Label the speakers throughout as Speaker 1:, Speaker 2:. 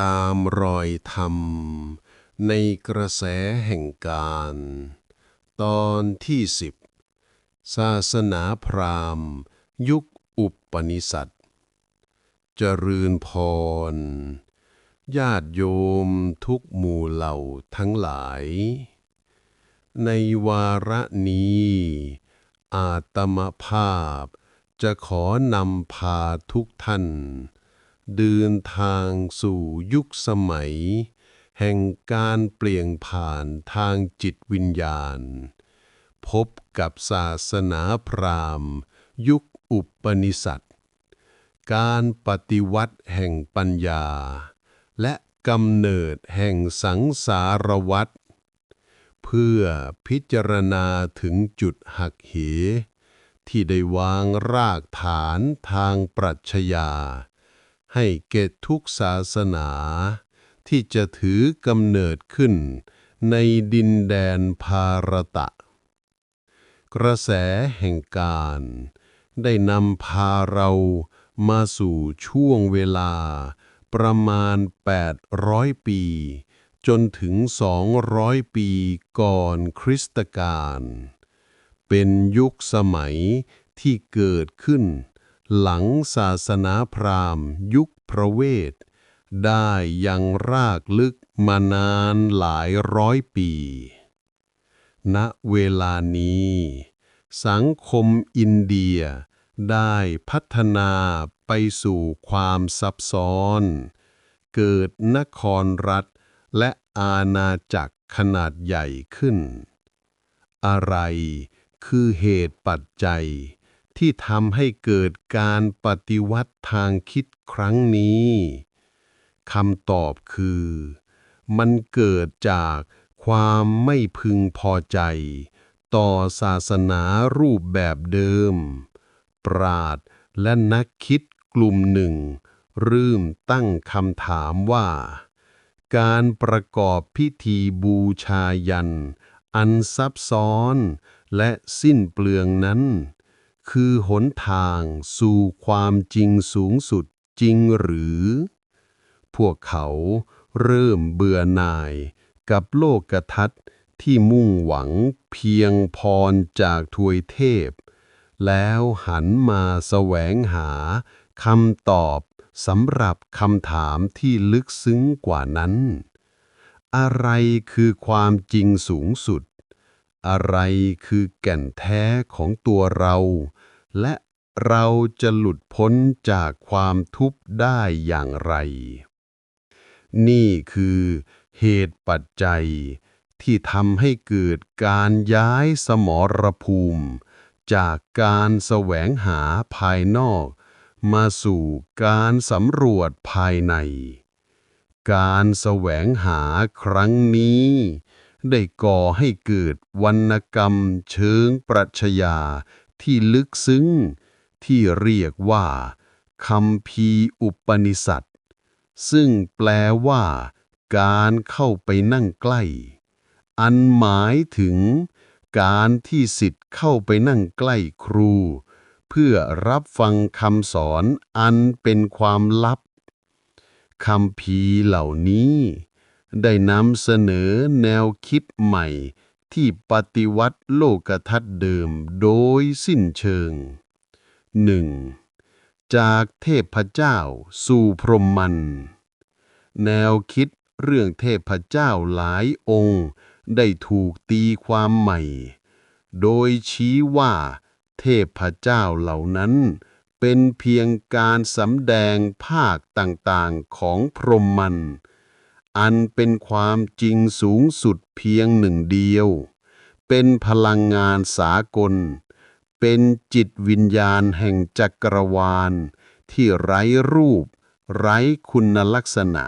Speaker 1: ตามรอยธรรม ในกระแสแห่งการ ตอนที่สิบศาสนาพราหมณ์ ยุคอุปนิสัตเจริญพร ญาติโยมทุกหมู่เหล่าทั้งหลาย ในวาระนี้ อาตมภาพจะขอนำพาทุกท่าน เดินทางสู่ยุคสมัย แห่งการเปลี่ยนผ่านทางจิตวิญญาณ พบกับศาสนาพราหมณ์ ยุคอุปนิสัตการปฏิวัติแห่งปัญญา และกำเนิดแห่งสังสารวัฏเพื่อพิจารณาถึงจุดหักเหที่ได้วางรากฐานทางปรัชญา ให้เกตทุกศาสนา ที่จะถือกำเนิดขึ้นในดินแดนภารตะ กระแสแห่งการ ได้นำพาเรามาสู่ช่วงเวลาประมาณ 800 ปี จนถึง 200 ปีก่อนคริสตกาลเป็นยุคสมัยที่เกิดขึ้น หลังศาสนาพราหมณ์ ยุคพระเวท ได้ยังรากลึกมานานหลายร้อยปี ณ เวลานี้ สังคมอินเดียได้พัฒนาไปสู่ความซับซ้อน เกิดนครรัฐและอาณาจักรขนาดใหญ่ขึ้น อะไรคือเหตุปัจจัย ที่ทำให้เกิดการปฏิวัติทางคิดครั้งนี้คำตอบคือ มันเกิดจากความไม่พึงพอใจ ต่อศาสนารูปแบบเดิม ปราดและนักคิดกลุ่มหนึ่งเริ่มตั้งคำถามว่า การประกอบพิธีบูชายัน อันซับซ้อนและสิ้นเปลืองนั้น คือหนทางสู่ความจริงสูงสุดจริงหรือ พวกเขาเริ่มเบื่อหน่ายกับโลกทัศน์ที่มุ่งหวังเพียงพรจากทวยเทพ แล้วหันมาแสวงหาคำตอบสำหรับคำถามที่ลึกซึ้งกว่านั้น อะไรคือความจริงสูงสุด อะไรคือแก่นแท้ของตัวเรา และเราจะหลุดพ้นจากความทุกข์ได้อย่างไร นี่คือเหตุปัจจัยที่ทำให้เกิดการย้ายสมรภูมิ จากการแสวงหาภายนอก มาสู่การสำรวจภายใน การแสวงหาครั้งนี้ ได้ก่อให้เกิดวรรณกรรมเชิงปรัชญาที่ลึกซึ้ง ที่เรียกว่าคัมภีอุปนิสัตซึ่งแปลว่าการเข้าไปนั่งใกล้ อันหมายถึงการที่สิทธิ์เข้าไปนั่งใกล้ครู เพื่อรับฟังคำสอนอันเป็นความลับคำพีเหล่านี้ ได้นำเสนอแนวคิดใหม่ ที่ปฏิวัติโลกทัศน์เดิมโดยสิ้นเชิง 1. จากเทพเจ้าสู่พรหมมัน แนวคิดเรื่องเทพเจ้าหลายองค์ ได้ถูกตีความใหม่ โดยชี้ว่าเทพเจ้าเหล่านั้นเป็นเพียงการสำแดงภาคต่างๆของพรหมมัน อันเป็นความจริงสูงสุดเพียงหนึ่งเดียว เป็นพลังงานสากล เป็นจิตวิญญาณแห่งจักรวาล ที่ไร้รูป ไร้คุณลักษณะ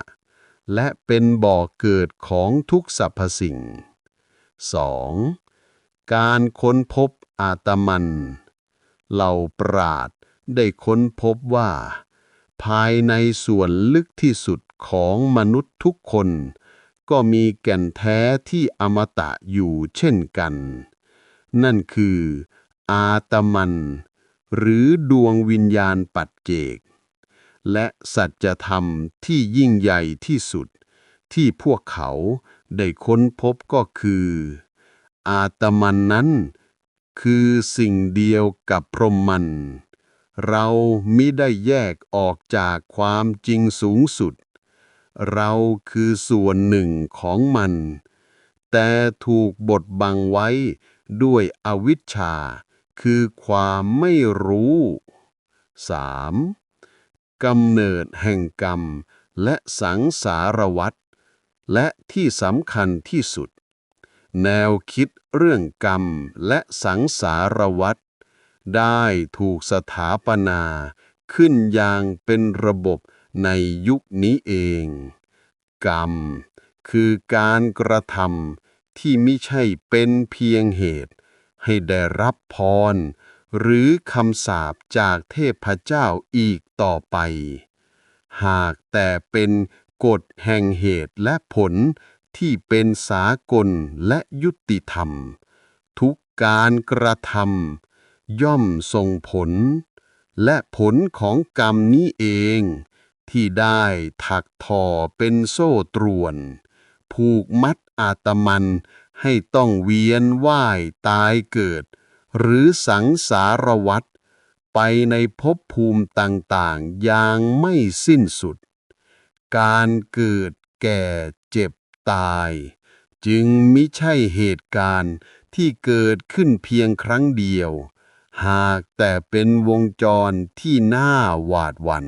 Speaker 1: และเป็นบ่อเกิดของทุกสรรพสิ่ง 2. การค้นพบอาตมัน เหล่าปราดได้ค้นพบว่า ภายในส่วนลึกที่สุด ของมนุษย์ทุกคน ก็มีแก่นแท้ที่อมตะอยู่เช่นกัน นั่นคือ อาตมัน หรือดวงวิญญาณปัจเจก
Speaker 2: และสัจธรรมที่ยิ่งใหญ่ที่สุด ที่พวกเขาได้ค้นพบก็คือ อาตมันนั้น คือสิ่งเดียวกับพรหมมันเรามิได้แยกออกจากความจริงสูงสุด เราคือส่วนหนึ่งของมัน แต่ถูกบดบังไว้ด้วยอวิชชา คือความไม่รู้ 3. กำเนิดแห่งกรรม และสังสารวัฏและที่สำคัญที่สุด แนวคิดเรื่องกรรมและสังสารวัฏได้ถูกสถาปนาขึ้นอย่างเป็นระบบ ในยุคนี้เอง กรรม คือการกระทำที่ไม่ใช่เป็นเพียงเหตุ ให้ได้รับพร หรือคำสาปจากเทพเจ้าอีกต่อไป หากแต่เป็นกฎแห่งเหตุและผลที่เป็นสากลและยุติธรรม ทุกการกระทำย่อมส่งผล และผลของกรรมนี้เอง ที่ได้ถักทอเป็นโซ่ตรวน ผูกมัดอาตมันให้ต้องเวียนว่ายตายเกิด หรือสังสารวัฏไปในภพภูมิต่างๆ อย่างไม่สิ้นสุด การเกิดแก่เจ็บตาย จึงมิใช่เหตุการณ์ที่เกิดขึ้นเพียงครั้งเดียว หากแต่เป็นวงจรที่น่าหวาดหวัน่น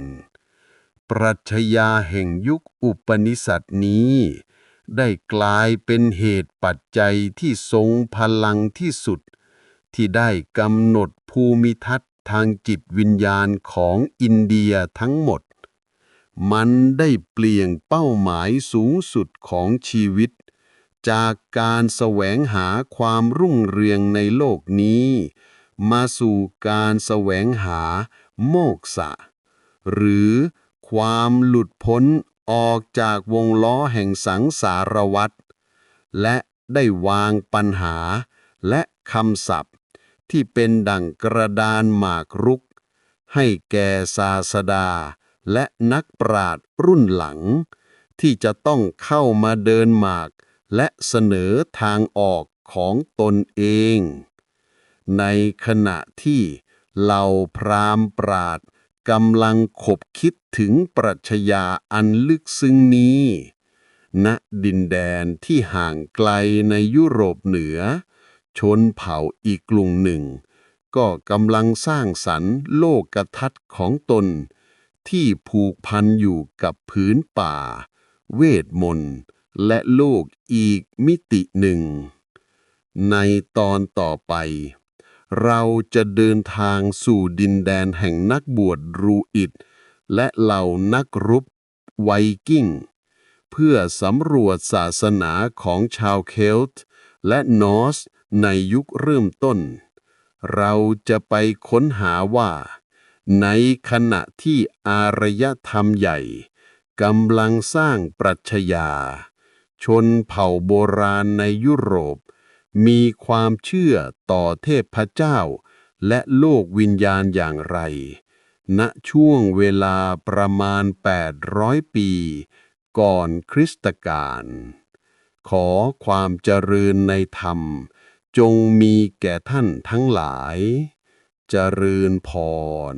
Speaker 2: ปรัชญาแห่งยุคอุปนิสัตนี้ ได้กลายเป็นเหตุปัจจัยที่ทรงพลังที่สุด ที่ได้กำหนดภูมิทัศน์ทางจิตวิญญาณของอินเดียทั้งหมด มันได้เปลี่ยนเป้าหมายสูงสุดของชีวิต จากการแสวงหาความรุ่งเรืองในโลกนี้ มาสู่การแสวงหาโมกษะ หรือ ความหลุดพ้นออกจากวงล้อแห่งสังสารวัฏและได้วางปัญหาและคำศัพท์ ที่เป็นดั่งกระดานหมากรุก ให้แก่ศาสดา และนักปราชญ์รุ่นหลัง ที่จะต้องเข้ามาเดินหมาก และเสนอทางออกของตนเอง ในขณะที่เหล่าพรามปราด กำลังขบคิดถึงปรัชญาอันลึกซึ้งนี้ณดินแดนที่ห่างไกลในยุโรปเหนือ ชนเผ่าอีกกลุ่มหนึ่ง ก็กำลังสร้างสรรค์โลกทัศน์ของตน ที่ผูกพันอยู่กับพื้นป่า เวทมนต์และโลกอีกมิติหนึ่ง ในตอนต่อไป เราจะเดินทางสู่ดินแดนแห่งนักบวชรูอิดและเหล่านักรบไวกิ้ง เพื่อสำรวจศาสนาของชาวเคลต์และนอสในยุคเริ่มต้น เราจะไปค้นหาว่า ในขณะที่อารยธรรมใหญ่กำลังสร้างปรัชญาชนเผ่าโบราณในยุโรป มีความเชื่อต่อเทพเจ้า และโลกวิญญาณอย่างไร ณช่วงเวลาประมาณ 800 ปี ก่อนคริสตกาลขอความเจริญในธรรม จงมีแก่ท่านทั้งหลาย เจริญพร